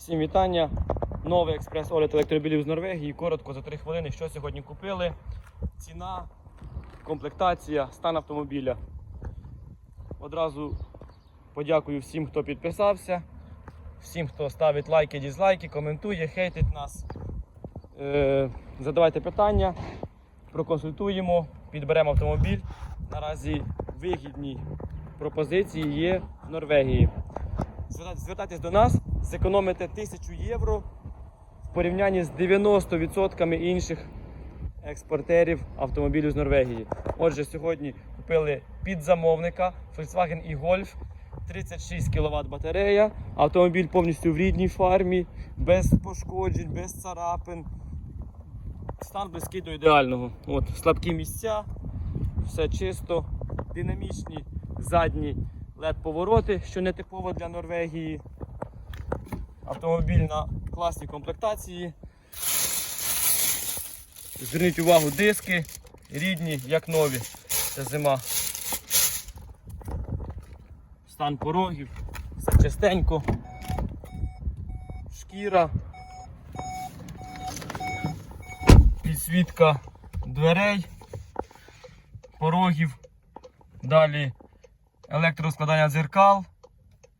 Всім вітання. Новий експрес огляд електромобілів з Норвегії. Коротко за 3 хвилини. Що сьогодні купили? Ціна, комплектація, стан автомобіля. Одразу подякую всім, хто підписався, всім, хто ставить лайки, дізлайки, коментує, хейтить нас. Е, задавайте питання, проконсультуємо, підберемо автомобіль. Наразі вигідні пропозиції є в Норвегії. Звертайтесь- до нас, зекономите 1000 євро в порівнянні з 90% інших експортерів автомобілів з Норвегії. Отже, сьогодні купили під замовника Volkswagen e-Golf 36 кВт батарея. Автомобіль повністю в рідній фармі, без пошкоджень, без царапин. Стан близький до ідеального. От, слабкі місця, все чисто, динамічні задні LED-повороти, що не типово для Норвегії. Автомобіль на класній комплектації. Зверніть увагу, диски рідні, як нові. Це зима. Стан порогів, все чистенько. Шкіра. Підсвітка дверей, порогів. Далі електроскладання дзеркал,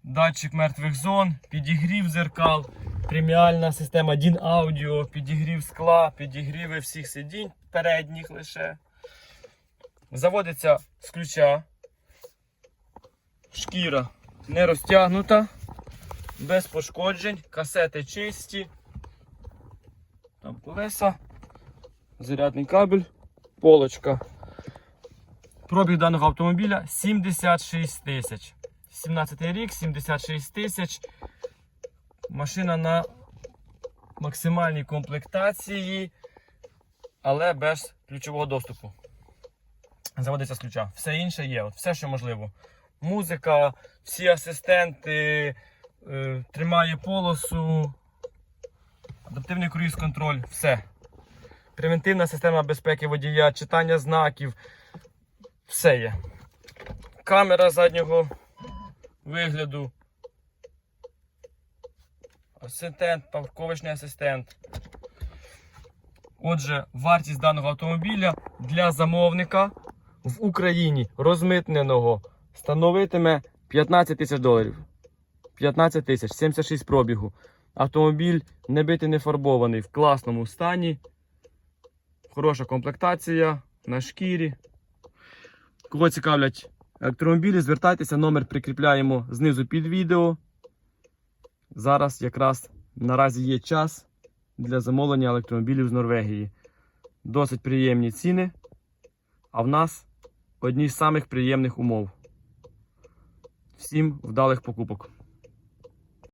датчик мертвих зон, підігрів дзеркал, преміальна система DIN Audio, підігрів скла, підігріви всіх сидінь передніх лише. Заводиться з ключа. Шкіра не розтягнута, без пошкоджень, касети чисті. Там колеса, зарядний кабель, полочка. Пробіг даного автомобіля 76 тисяч. 17 рік, 76 тисяч. Машина на максимальній комплектації, але без ключового доступу. Заводиться з ключа. Все інше є, от все, що можливо. Музика, всі асистенти, е, тримає полосу, адаптивний круїз контроль, все. Превентивна система безпеки водія, читання знаків, все є. Камера заднього вигляду. Асистент, парковочний асистент. Отже, вартість даного автомобіля для замовника в Україні розмитненого становитиме 15 тисяч доларів. 15 тисяч, 76 пробігу. Автомобіль не битий, не фарбований, в класному стані. Хороша комплектація на шкірі. Кого цікавлять електромобілі, звертайтеся, номер прикріпляємо знизу під відео. Зараз якраз наразі є час для замовлення електромобілів з Норвегії. Досить приємні ціни, а в нас одні з самих приємних умов. Всім вдалих покупок!